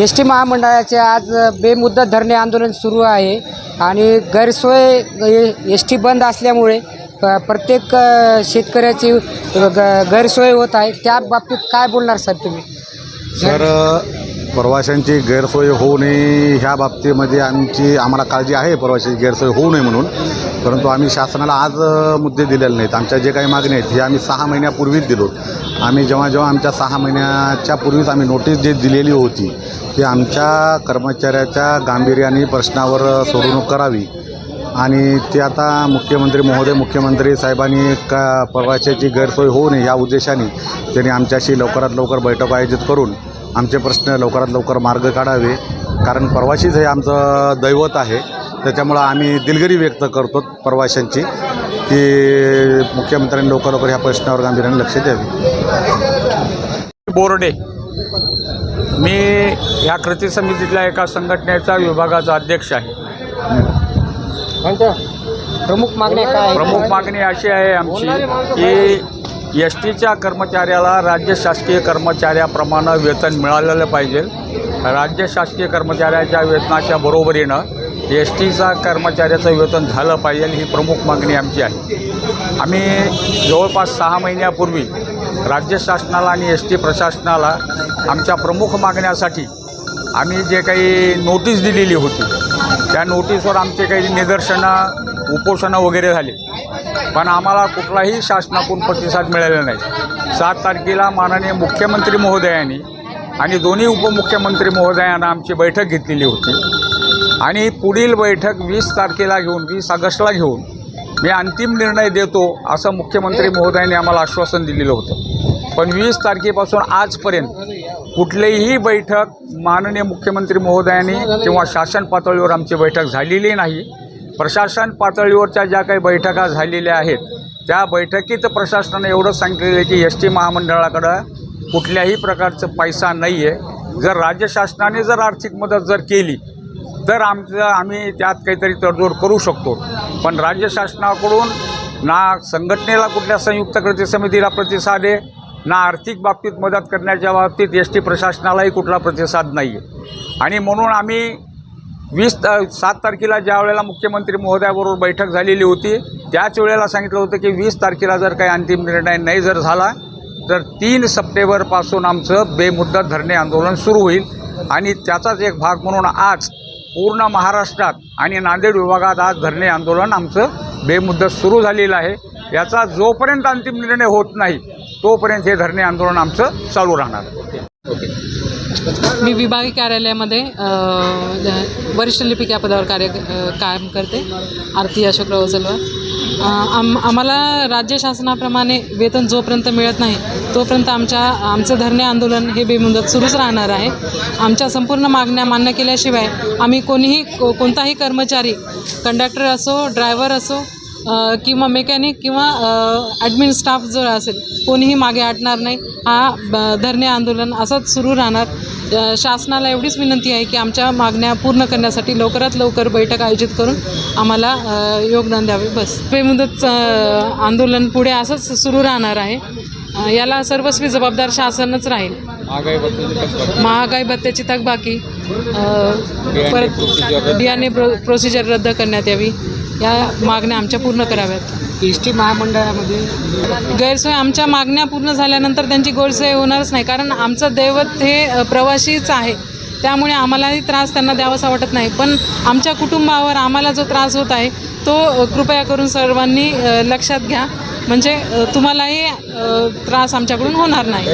S T महामंडळाचे आज बेमुद्दत धरणे आंदोलन सुरू आहे आणि गैरसोय एस टी बंद असल्यामुळे प- प्रत्येक शेतकऱ्याची ग- गैरसोय होत आहे. त्या बाबतीत काय बोलणार सर तुम्ही? सर प्रवाशांची गैरसोय होऊ नये ह्या बाबतीमध्ये आमची आम्हाला काळजी आहे प्रवाशांची गैरसोय होऊ नये म्हणून. परंतु आम्ही शासनाला आज मुद्दे दिलेले नाहीत. आमच्या जे काही मागणी आहेत हे आम्ही सहा महिन्यापूर्वीच दिलो. आम्ही जेव्हा जेव्हा आमच्या सहा महिन्याच्या पूर्वीच आम्ही नोटीस जे दिलेली होती ती आमच्या कर्मचाऱ्याच्या गांभीर्याने प्रश्नावर सोडवणूक करावी. आणि ते आता मुख्यमंत्री महोदय मुख्यमंत्री साहेबांनी का प्रवाशाची गैरसोय होऊ नये या उद्देशाने त्यांनी आमच्याशी लवकरात लवकर बैठक आयोजित करून आमचे प्रश्न लवकरात लवकर मार्ग काढावे. कारण प्रवाशीच हे आमचं दैवत आहे. त्याच्यामुळं आम्ही दिलगिरी व्यक्त करतो प्रवाशांची की मुख्यमंत्र्यांनी लवकर लवकर ह्या प्रश्नावर गांभीर्याने लक्ष द्यावे. बोर्डे. मी ह्या कृती समितीतल्या एका संघटनेचा विभागाचा अध्यक्ष आहे. प्रमुख काय आहेत? प्रमुख मागणी अशी आहे आमची की एस टीच्या कर्मचाऱ्याला राज्य शासकीय कर्मचाऱ्याप्रमाणे वेतन मिळालेलं पाहिजे. राज्य शासकीय कर्मचाऱ्याच्या वेतनाच्या बरोबरीनं एस टीचा कर्मचाऱ्याचं वेतन झालं पाहिजे ही प्रमुख मागणी आमची आहे. आम्ही जवळपास सहा महिन्यापूर्वी राज्य शासनाला आणि एस टी प्रशासनाला आमच्या प्रमुख मागण्यासाठी आम्ही जे काही नोटीस दिलेली होती त्या नोटीसवर आमचे काही निदर्शनं उपोषणं वगैरे झाले. पण आम्हाला कुठलाही शासनाकडून प्रतिसाद मिळालेला नाही. सात तारखेला माननीय मुख्यमंत्री महोदयांनी आणि दोन्ही उपमुख्यमंत्री महोदयांना आमची बैठक घेतलेली होती. आणि पुढील बैठक वीस तारखेला घेऊन वीस ऑगस्टला घेऊन मी अंतिम निर्णय देतो असं मुख्यमंत्री महोदयांनी आम्हाला आश्वासन दिलेलं होतं. पण वीस तारखेपासून आजपर्यंत कुठलीही बैठक माननीय मुख्यमंत्री महोदयांनी किंवा शासन पातळीवर आमची बैठक झालेली नाही. प्रशासन पातळीवरच्या ज्या काही बैठका झालेल्या आहेत त्या बैठकीत प्रशासनाने एवढं सांगितलेलं आहे की एस टी महामंडळाकडं कुठल्याही प्रकारचं पैसा नाही आहे जर राज्य शासनाने जर आर्थिक मदत जर केली तर आमचं आम्ही त्यात काहीतरी तडजोड करू शकतो. पण राज्य शासनाकडून ना संघटनेला कुठल्या संयुक्त कृती समितीला प्रतिसाद आहे ना आर्थिक बाबतीत मदत करण्याच्या बाबतीत एस टी प्रशासनालाही कुठला प्रतिसाद नाही आहे आणि म्हणून आम्ही वीस त सात तारखेला ज्या वेळेला मुख्यमंत्री महोदयाबरोबर बैठक झालेली होती त्याच वेळेला सांगितलं होतं की वीस तारखेला जर काही अंतिम निर्णय नाही जर झाला तर तीन सप्टेंबरपासून आमचं बेमुद्दत धरणे आंदोलन सुरू होईल. आणि त्याचाच एक भाग म्हणून आज पूर्ण महाराष्ट्रात आणि नांदेड विभागात आज धरणे आंदोलन आमचं बेमुद्दत सुरू झालेलं आहे. याचा जोपर्यंत अंतिम निर्णय होत नाही तोपर्यंत हे धरणे आंदोलन आमचं चालू राहणार. मी विभागीय कार्यालयामध्ये वरिष्ठ लिपिक या पदावर कार्य काम करते आरती अशोकराव जलवार आम आम्हाला राज्य शासनाप्रमाणे वेतन जोपर्यंत मिळत नाही तोपर्यंत आमच्या आमचं धरणे आंदोलन हे बेमुदत सुरूच राहणार आहे. आमच्या संपूर्ण मागण्या मान्य केल्याशिवाय आम्ही कोणीही को कोणताही कर्मचारी कंडक्टर असो ड्रायव्हर असो किंवा मेकॅनिक किंवा ॲडमिन स्टाफ जो असेल कोणीही मागे हटणार नाही. हा धरणे आंदोलन असंच सुरू राहणार. शासनाला एवढीच विनंती आहे की आमच्या मागण्या पूर्ण करण्यासाठी लवकरात लवकर बैठक आयोजित करून आम्हाला योगदान द्यावे. बस. बेमुदत आंदोलन पुढे असंच सुरू राहणार आहे. याला सर्वस्वी जबाबदार शासनच राहील. महागाई भत्त्याची थकबाकी. परत बियाणे प्रो प्रोसिजर रद्द करण्यात यावी. या मागण्या आमच्या पूर्ण कराव्यात. एस टी महामंडळामध्ये गैरसोय आमच्या मागण्या पूर्ण झाल्यानंतर त्यांची गैरसोय होणारच नाही कारण आमचं दैवत हे अ, प्रवासीच आहे. त्यामुळे आम्हालाही त्रास त्यांना द्यावासा वाटत नाही. पण आमच्या कुटुंबावर आम्हाला जो त्रास होत आहे तो कृपया करून सर्वांनी लक्षात घ्या. म्हणजे तुम्हालाही त्रास आमच्याकडून होणार नाही.